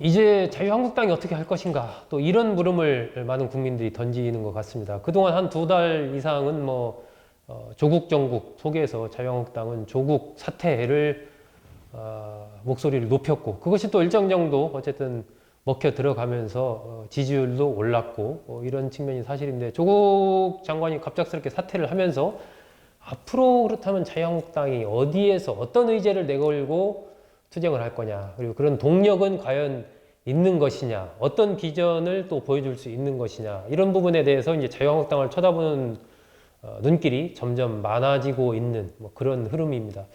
이제 자유한국당이 어떻게 할 것인가 또 이런 물음을 많은 국민들이 던지는 것 같습니다. 그동안 한 두 달 이상은 뭐 어, 조국 정국 속에서 자유한국당은 조국 사퇴를 어, 목소리를 높였고 그것이 또 일정 정도 어쨌든 먹혀 들어가면서 어, 지지율도 올랐고 어, 이런 측면이 사실인데 조국 장관이 갑작스럽게 사퇴를 하면서 앞으로 그렇다면 자유한국당이 어디에서 어떤 의제를 내걸고 투쟁을 할 거냐 그리고 그런 동력은 과연 있는 것이냐 어떤 비전을 또 보여줄 수 있는 것이냐 이런 부분에 대해서 이제 자유한국당을 쳐다보는 어, 눈길이 점점 많아지고 있는 뭐 그런 흐름입니다.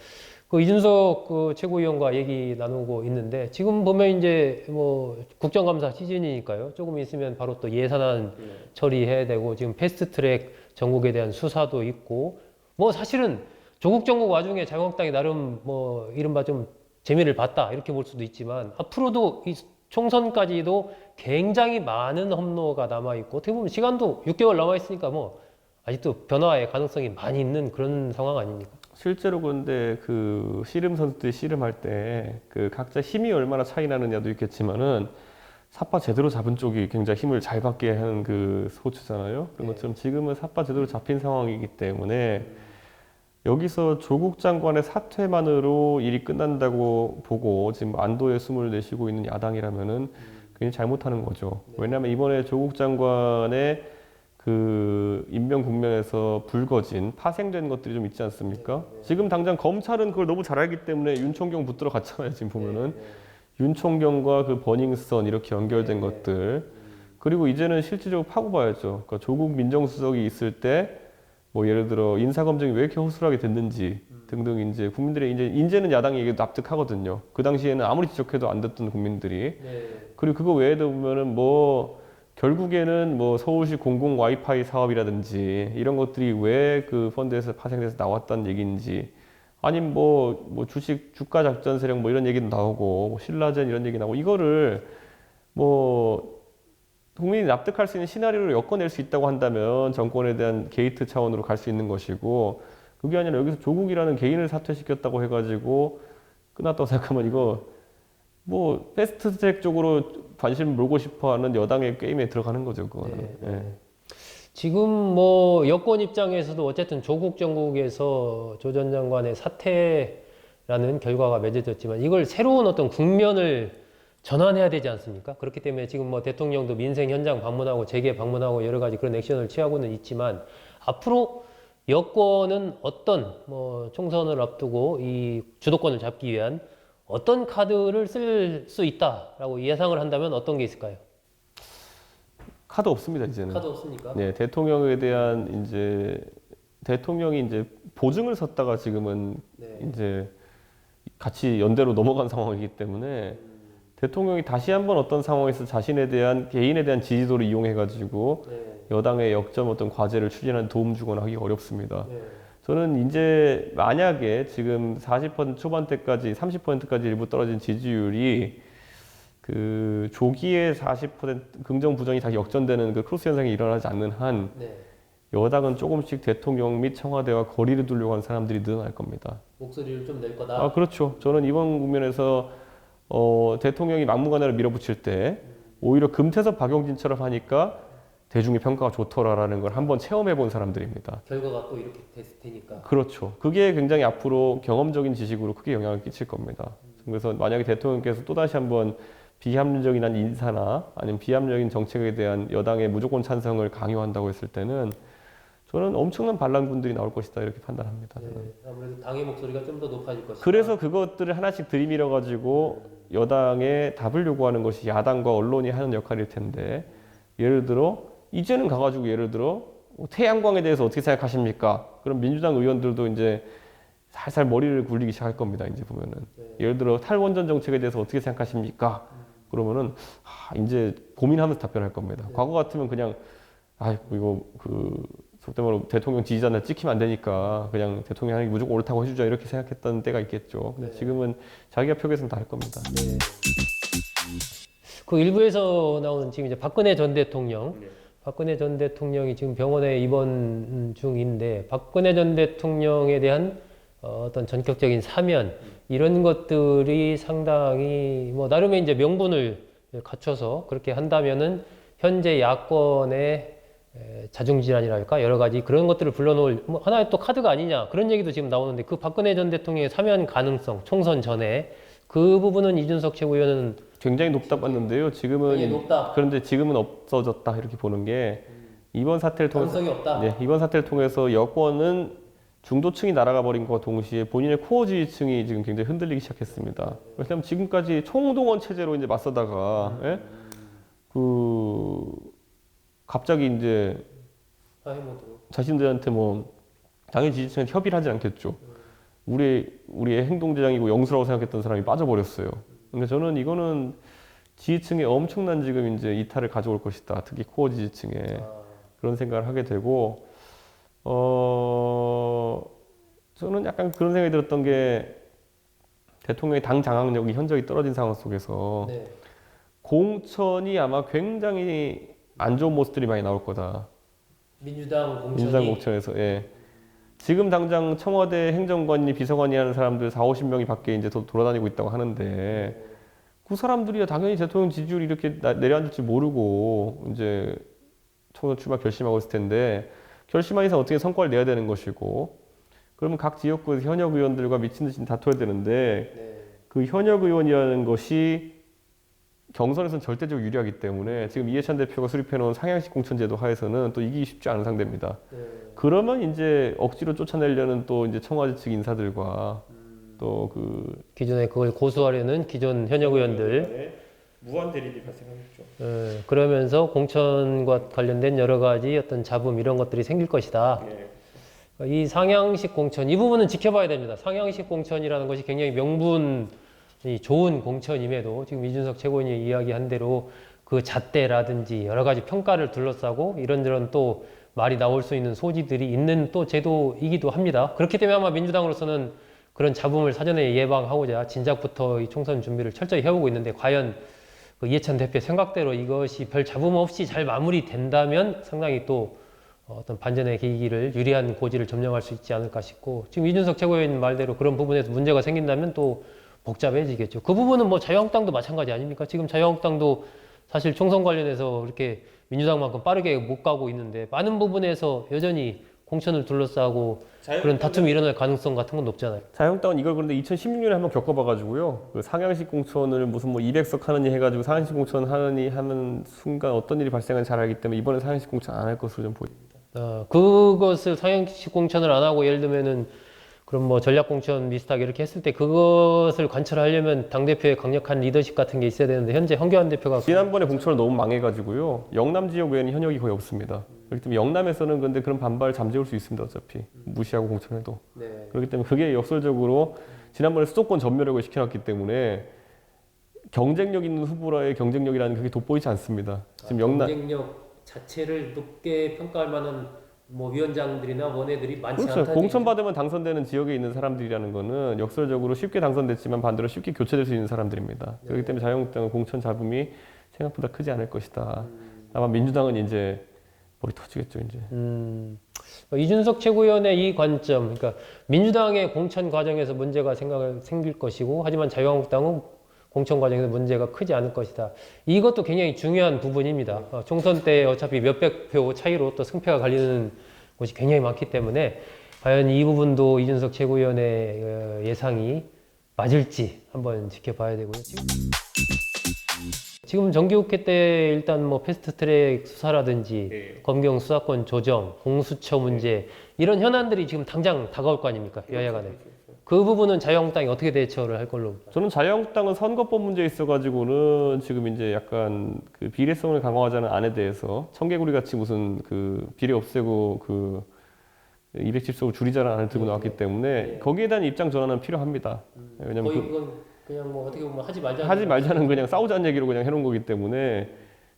그 이준석 그 최고위원과 얘기 나누고 있는데 지금 보면 이제 뭐 국정감사 시즌이니까요. 조금 있으면 바로 또 예산안 처리해야 되고 지금 패스트트랙 전국에 대한 수사도 있고 뭐 사실은 조국 정국 와중에 자유한국당이 나름 뭐 이른바 좀 재미를 봤다 이렇게 볼 수도 있지만 앞으로도 이 총선까지도 굉장히 많은 험로가 남아 있고 어떻게 보면 시간도 6개월 남아 있으니까 뭐 아직도 변화의 가능성이 많이 있는 그런 상황 아닙니까? 실제로 그런데 그 씨름 선수들이 씨름할 때 그 각자 힘이 얼마나 차이 나느냐도 있겠지만은 삿바 제대로 잡은 쪽이 굉장히 힘을 잘 받게 하는 그 스포츠잖아요. 그런 네. 것처럼 지금은 삿바 제대로 잡힌 상황이기 때문에 여기서 조국 장관의 사퇴만으로 일이 끝난다고 보고 지금 안도의 숨을 내쉬고 있는 야당이라면은 굉장히 잘못하는 거죠. 왜냐하면 이번에 조국 장관의 그 인명 국면에서 불거진 파생된 것들이 좀 있지 않습니까? 지금 당장 검찰은 그걸 너무 잘 알기 때문에 윤총경 붙들어 갔잖아요. 지금 보면은 윤총경과 그 버닝썬 이렇게 연결된 것들 그리고 이제는 실질적으로 파고 봐야죠. 그러니까 조국 민정수석이 있을 때 뭐 예를 들어 인사 검증이 왜 이렇게 허술하게 됐는지 등등 이제 국민들의 이제 이제는 야당이 이게 납득하거든요. 그 당시에는 아무리 지적해도 안 듣던 국민들이. 그리고 그거 외에도 보면은 뭐 결국에는 뭐 서울시 공공 와이파이 사업이라든지 이런 것들이 왜 그 펀드에서 파생돼서 나왔다는 얘기인지 아니면 뭐, 뭐 주식 주가 작전 세력 뭐 이런 얘기도 나오고 뭐 신라젠 이런 얘기 나오고 이거를 뭐 국민이 납득할 수 있는 시나리오를 엮어낼 수 있다고 한다면 정권에 대한 게이트 차원으로 갈 수 있는 것이고 그게 아니라 여기서 조국이라는 개인을 사퇴시켰다고 해가지고 끝났다고 생각하면 이거 뭐 패스트트랙 쪽으로 관심 몰고 싶어하는 여당의 게임에 들어가는 거죠 그거는. 네, 예. 지금 뭐 여권 입장에서도 어쨌든 조국 정국에서 조 전 장관의 사퇴라는 결과가 맺어졌지만 이걸 새로운 어떤 국면을 전환해야 되지 않습니까? 그렇기 때문에 지금 뭐 대통령도 민생 현장 방문하고 재개 방문하고 여러 가지 그런 액션을 취하고는 있지만 앞으로 여권은 어떤 뭐 총선을 앞두고 이 주도권을 잡기 위한 어떤 카드를 쓸 수 있다라고 예상을 한다면 어떤 게 있을까요? 카드 없습니다 이제는. 카드 없습니까? 네, 대통령에 대한 이제 대통령이 이제 보증을 섰다가 지금은 네. 이제 같이 연대로 넘어간 상황이기 때문에 대통령이 다시 한번 어떤 상황에서 자신에 대한 개인에 대한 지지도를 이용해 가지고 네. 여당의 역점 어떤 과제를 추진하는 도움 주거나 하기 어렵습니다. 네. 저는 이제 만약에 지금 40% 초반대까지 30%까지 일부 떨어진 지지율이 그 조기에 40% 긍정 부정이 다 역전되는 그 크로스 현상이 일어나지 않는 한 네. 여당은 조금씩 대통령 및 청와대와 거리를 두려고 하는 사람들이 늘어날 겁니다. 목소리를 좀 낼 거다. 아 그렇죠. 저는 이번 국면에서 어, 대통령이 막무가내로 밀어붙일 때 오히려 금태섭 박용진처럼 하니까 대중의 평가가 좋더라라는 걸 한번 체험해 본 사람들입니다. 결과가 또 이렇게 됐을 테니까. 그렇죠. 그게 굉장히 앞으로 경험적인 지식으로 크게 영향을 끼칠 겁니다. 그래서 만약에 대통령께서 또다시 한번 비합리적인 한 인사나 아니면 비합리적인 정책에 대한 여당의 무조건 찬성을 강요한다고 했을 때는 저는 엄청난 반란군들이 나올 것이다 이렇게 판단합니다. 네, 아무래도 당의 목소리가 좀 더 높아질 것이다. 그래서 그것들을 하나씩 들이밀어 가지고 여당에 답을 요구하는 것이 야당과 언론이 하는 역할일 텐데 예를 들어 이제는 가가지고 예를 들어 뭐 태양광에 대해서 어떻게 생각하십니까? 그럼 민주당 의원들도 이제 살살 머리를 굴리기 시작할 겁니다. 이제 보면은 네. 예를 들어 탈원전 정책에 대해서 어떻게 생각하십니까? 그러면은 아, 이제 고민하면서 답변할 겁니다. 네. 과거 같으면 그냥 아 이거 그 속된 말로 대통령 지지자한테 찍히면 안 되니까 그냥 대통령 하는 게 무조건 옳다고 해주자 이렇게 생각했던 때가 있겠죠. 근데 네. 지금은 자기가 표겠으면 다할 겁니다. 네. 그 일부에서 나오는 지금 이제 박근혜 전 대통령, 박근혜 전 대통령이 지금 병원에 입원 중인데 박근혜 전 대통령에 대한 어, 어떤 전격적인 사면 이런 것들이 상당히 뭐 나름의 이제 명분을 갖춰서 그렇게 한다면은 현재 야권의 에, 자중질환이랄까 여러 가지 그런 것들을 불러놓을 뭐 하나의 또 카드가 아니냐 그런 얘기도 지금 나오는데 그 박근혜 전 대통령의 사면 가능성 총선 전에 그 부분은 이준석 최고위원은 굉장히 높다 봤는데요. 지금은 높다 그런데 지금은 없어졌다 이렇게 보는 게 이번 사태를 통해서. 네, 이번 사태를 통해서 여권은 중도층이 날아가 버린 것과 동시에 본인의 코어 지지층이 지금 굉장히 흔들리기 시작했습니다. 왜냐하면 지금까지 총동원 체제로 이제 맞서다가 예? 그 갑자기 이제 자신들한테 뭐 당연히 지지층한테 협의를 하지 않겠죠. 우리 우리의 행동대장이고 영수라고 생각했던 사람이 빠져버렸어요. 근데 저는 이거는 지지층에 엄청난 지금 이제 이탈을 가져올 것이다. 특히 코어 지지층에 그런 생각을 하게 되고 어 저는 약간 그런 생각이 들었던 게 대통령의 당 장악력이 현저히 떨어진 상황 속에서 네. 공천이 아마 굉장히 안 좋은 모습들이 많이 나올 거다. 민주당 공천이 민주당 공천에서 예. 지금 당장 청와대 행정관이 비서관이 하는 사람들 4, 50명이 밖에 이제 도- 돌아다니고 있다고 하는데 그 사람들이야 당연히 대통령 지지율이 이렇게 나- 내려앉을 줄 모르고 이제 총선 출마 결심하고 있을 텐데 결심한 이상 어떻게 성과를 내야 되는 것이고 그러면 각 지역구에서 현역 의원들과 미친 듯이 다퉈야 되는데 네. 그 현역 의원이라는 것이 경선에서는 절대적으로 유리하기 때문에 지금 이해찬 대표가 수립해놓은 상향식 공천제도 하에서는 또 이기기 쉽지 않은 상대입니다. 네. 그러면 이제 억지로 쫓아내려는 또 이제 청와대 측 인사들과 또그 기존에 그걸 고수하려는 기존 현역 의원들 무한 대립이 발생하겠죠. 예, 그러면서 공천과 관련된 여러 가지 어떤 잡음 이런 것들이 생길 것이다. 이 상향식 공천 이 부분은 지켜봐야 됩니다. 상향식 공천이라는 것이 굉장히 명분이 좋은 공천임에도 지금 이준석 최고위원이 이야기한 대로 그 잣대라든지 여러 가지 평가를 둘러싸고 이런저런 또 말이 나올 수 있는 소지들이 있는 또 제도이기도 합니다. 그렇기 때문에 아마 민주당으로서는 그런 잡음을 사전에 예방하고자 진작부터 이 총선 준비를 철저히 해오고 있는데 과연 그 이해찬 대표 생각대로 이것이 별 잡음 없이 잘 마무리된다면 상당히 또 어떤 반전의 계기를 유리한 고지를 점령할 수 있지 않을까 싶고 지금 이준석 최고위원 말대로 그런 부분에서 문제가 생긴다면 또 복잡해지겠죠. 그 부분은 뭐 자유한국당도 마찬가지 아닙니까? 지금 자유한국당도 사실 총선 관련해서 이렇게 민주당만큼 빠르게 못 가고 있는데 많은 부분에서 여전히 공천을 둘러싸고 그런 다툼이 일어날 가능성 같은 건 높잖아요. 자유한국당은 이걸 그런데 2016년에 한번 겪어봐가지고요. 그 상향식 공천을 무슨 뭐 200석 하느니 해가지고 상향식 공천 하느니 하는 순간 어떤 일이 발생하는지 잘 알기 때문에 이번에 상향식 공천 안 할 것으로 좀 보입니다. 어, 그것을 상향식 공천을 안 하고 예를 들면은 그럼 뭐 전략 공천 비슷하게 이렇게 했을 때 그것을 관철하려면 당 대표의 강력한 리더십 같은 게 있어야 되는데 현재 황교안 대표가 지난번에 공천을 너무 망해가지고요. 영남 지역 외에는 현역이 거의 없습니다. 그렇기 때문에 영남에서는 근데 그런 반발을 잠재울 수 있습니다. 어차피 무시하고 공천해도. 네. 그렇기 때문에 그게 역설적으로 지난번에 수도권 전멸력을 시켜놨기 때문에 경쟁력 있는 후보라의 경쟁력이라는 그게 돋보이지 않습니다. 지금 영남 경쟁력 자체를 높게 평가할 만한 뭐 위원장들이나 원외들이 많지 그렇죠. 않다. 공천 받으면 당선되는 지역에 있는 사람들이라는 거는 역설적으로 쉽게 당선됐지만 반대로 쉽게 교체될 수 있는 사람들입니다. 그렇기 때문에 자유한국당은 공천 잡음이 생각보다 크지 않을 것이다. 아마 민주당은 이제 머리 터지겠죠 이제. 음, 이준석 최고위원의 이 관점, 그러니까 민주당의 공천 과정에서 문제가 생각 생길 것이고, 하지만 자유한국당은 공천 과정에서 문제가 크지 않을 것이다. 이것도 굉장히 중요한 부분입니다. 어, 총선 때 어차피 몇백 표 차이로 또 승패가 갈리는 곳이 굉장히 많기 때문에 과연 이 부분도 이준석 최고위원의 어, 예상이 맞을지 한번 지켜봐야 되고요. 지금 지금 정기국회 때 일단 뭐 패스트트랙 수사라든지 검경 수사권 조정, 공수처 문제 이런 현안들이 지금 당장 다가올 거 아닙니까 여야 간에 그 부분은 자유한국당이 어떻게 대처를 할 걸로 저는 자유한국당은 선거법 문제에 있어가지고는 지금 이제 약간 그 비례성을 강화하자는 안에 대해서 청개구리 같이 무슨 그 비례 없애고 그 270석을 줄이자는 안을 들고 나왔기 때문에 거기에 대한 입장 전환은 필요합니다. 왜냐면 그 그건 그냥 뭐 어떻게 보면 하지 말자 하지 말자는 그냥 싸우자는 얘기로 그냥 해놓은 거기 때문에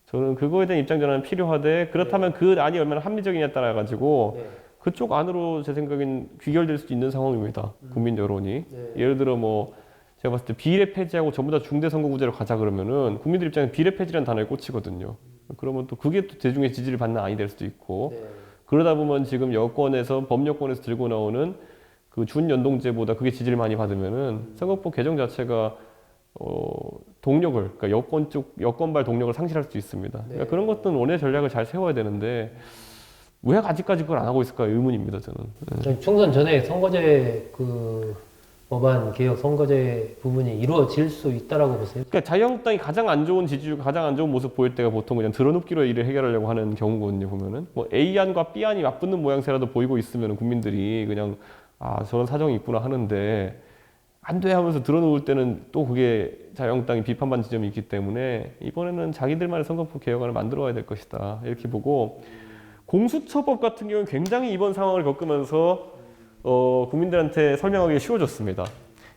저는 그거에 대한 입장 전환은 필요하되 그렇다면 그 안이 얼마나 합리적이냐에 따라 가지고 네. 그쪽 안으로 제 생각엔 귀결될 수도 있는 상황입니다. 국민 여론이 네. 예를 들어 뭐 제가 봤을 때 비례 폐지하고 전부 다 중대 선거구제로 가자 그러면은 국민들 입장에 비례 폐지라는 단어에 꽂히거든요. 그러면 또 그게 또 대중의 지지를 받는 안이 될 수도 있고 네. 그러다 보면 지금 여권에서 법여권에서 들고 나오는 그 준연동제보다 그게 지지를 많이 받으면은 선거법 개정 자체가 어 동력을 그러니까 여권 쪽 여권발 동력을 상실할 수 있습니다. 그러니까 네. 그런 것들은 원의 전략을 잘 세워야 되는데 왜 아직까지 그걸 안 하고 있을까 의문입니다 저는. 좀 총선 전에 선거제 그 법안 개혁 선거제 부분이 이루어질 수 있다라고 보세요? 그러니까 자유한국당이 가장 안 좋은 지지율, 가장 안 좋은 모습 보일 때가 보통 그냥 드러눕기로 일을 해결하려고 하는 경우거든요. 보면은 뭐 A 안과 B 안이 맞붙는 모양새라도 보이고 있으면 국민들이 그냥 아 저런 사정이 있구나 하는데 안돼 하면서 드러놓을 때는 또 그게 자유한국당이 비판받는 지점이 있기 때문에 이번에는 자기들만의 선거법 개혁안을 만들어야 될 것이다 이렇게 보고 공수처법 같은 경우는 굉장히 이번 상황을 겪으면서 어, 국민들한테 설명하기 쉬워졌습니다.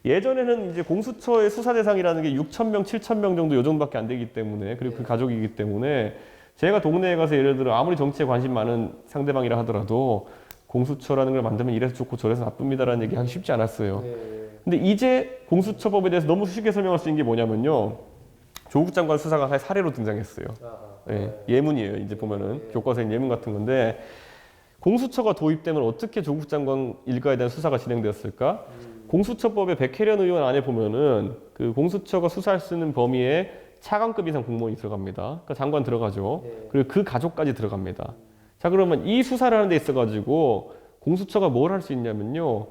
예전에는 이제 공수처의 수사 대상이라는 게 6천 명, 7천 명 정도 요 정도밖에 안 되기 때문에 그리고 그 가족이기 때문에 제가 동네에 가서 예를 들어 아무리 정치에 관심 많은 상대방이라 하더라도 공수처라는 걸 만들면 이래서 좋고 저래서 나쁩니다라는 얘기 하기 쉽지 않았어요. 근데 이제 공수처법에 대해서 너무 쉽게 설명할 수 있는 게 뭐냐면요. 조국 장관 수사가 사례로 등장했어요. 예, 예문이에요. 이제 보면은 교과서에 예문 같은 건데 공수처가 도입되면 어떻게 조국 장관 일가에 대한 수사가 진행되었을까? 공수처법의 백혜련 의원 안에 보면은 그 공수처가 수사할 수 있는 범위에 차관급 이상 공무원이 들어갑니다. 그러니까 장관 들어가죠. 그리고 그 가족까지 들어갑니다. 자 그러면 이 수사를 하는 데 있어 가지고 공수처가 뭘 할 수 있냐면요.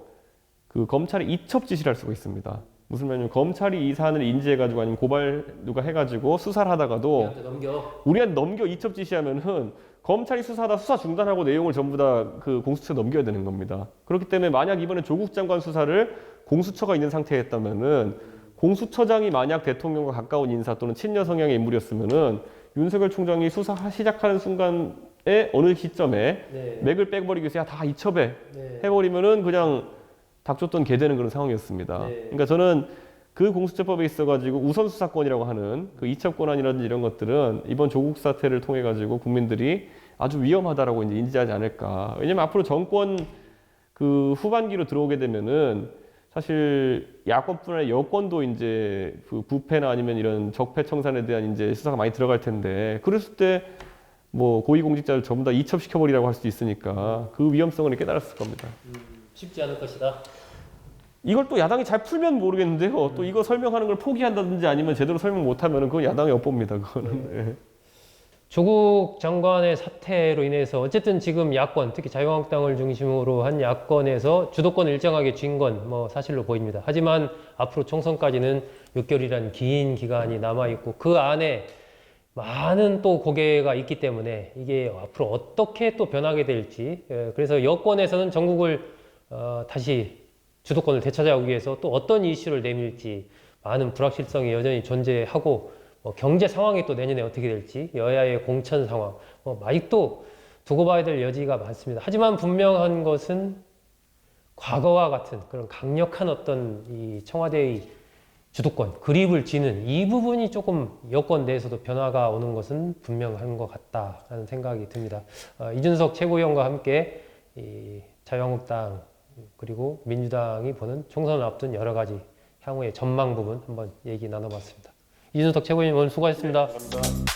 그 검찰이 이첩 지시를 할 수가 있습니다. 무슨 말이냐면 검찰이 이 사안을 인지해가지고 아니면 고발 누가 해가지고 수사를 하다가도 우리한테 넘겨. 우리한테 넘겨 이첩 지시하면은 검찰이 수사하다 수사 중단하고 내용을 전부 다 그 공수처에 넘겨야 되는 겁니다. 그렇기 때문에 만약 이번에 조국 장관 수사를 공수처가 있는 상태였다면은 공수처장이 만약 대통령과 가까운 인사 또는 친여 성향의 인물이었으면은 윤석열 총장이 수사 시작하는 순간에 어느 시점에 네. 맥을 빼버리기 위해서 야 다 이첩해 네. 해버리면은 그냥 닥쳤던 개 되는 그런 상황이었습니다. 네. 그러니까 저는 그 공수처법에 있어가지고 우선 수사권이라고 하는 그 이첩 권한이라든지 이런 것들은 이번 조국 사태를 통해 가지고 국민들이 아주 위험하다라고 이제 인지하지 않을까. 왜냐면 앞으로 정권 그 후반기로 들어오게 되면은 사실 야권뿐 아니라 여권도 이제 그 부패나 아니면 이런 적폐 청산에 대한 이제 수사가 많이 들어갈 텐데 그랬을 때 뭐 고위공직자를 전부 다 이첩시켜버리라고 할 수도 있으니까 그 위험성을 깨달았을 겁니다. 쉽지 않을 것이다. 이걸 또 야당이 잘 풀면 모르겠는데요. 또 이거 설명하는 걸 포기한다든지 아니면 제대로 설명 못하면 그건 야당의 업보입니다. 그거는. 예. 조국 장관의 사태로 인해서 어쨌든 지금 야권, 특히 자유한국당을 중심으로 한 야권에서 주도권을 일정하게 쥔 건 뭐 사실로 보입니다. 하지만 앞으로 총선까지는 6개월이라는 긴 기간이 남아 있고 그 안에 많은 또 고개가 있기 때문에 이게 앞으로 어떻게 또 변하게 될지 예, 그래서 여권에서는 전국을 어, 다시 주도권을 되찾아오기 위해서 또 어떤 이슈를 내밀지 많은 불확실성이 여전히 존재하고 뭐 경제 상황이 또 내년에 어떻게 될지 여야의 공천 상황 뭐 아직도 두고 봐야 될 여지가 많습니다. 하지만 분명한 것은 과거와 같은 그런 강력한 어떤 이 청와대의 주도권, 그립을 쥐는 이 부분이 조금 여권 내에서도 변화가 오는 것은 분명한 것 같다라는 생각이 듭니다. 어, 이준석 최고위원과 함께 이 자유한국당 그리고 민주당이 보는 총선을 앞둔 여러 가지 향후의 전망 부분 한번 얘기 나눠봤습니다. 이준석 최고위원 오늘 수고하셨습니다. 감사합니다.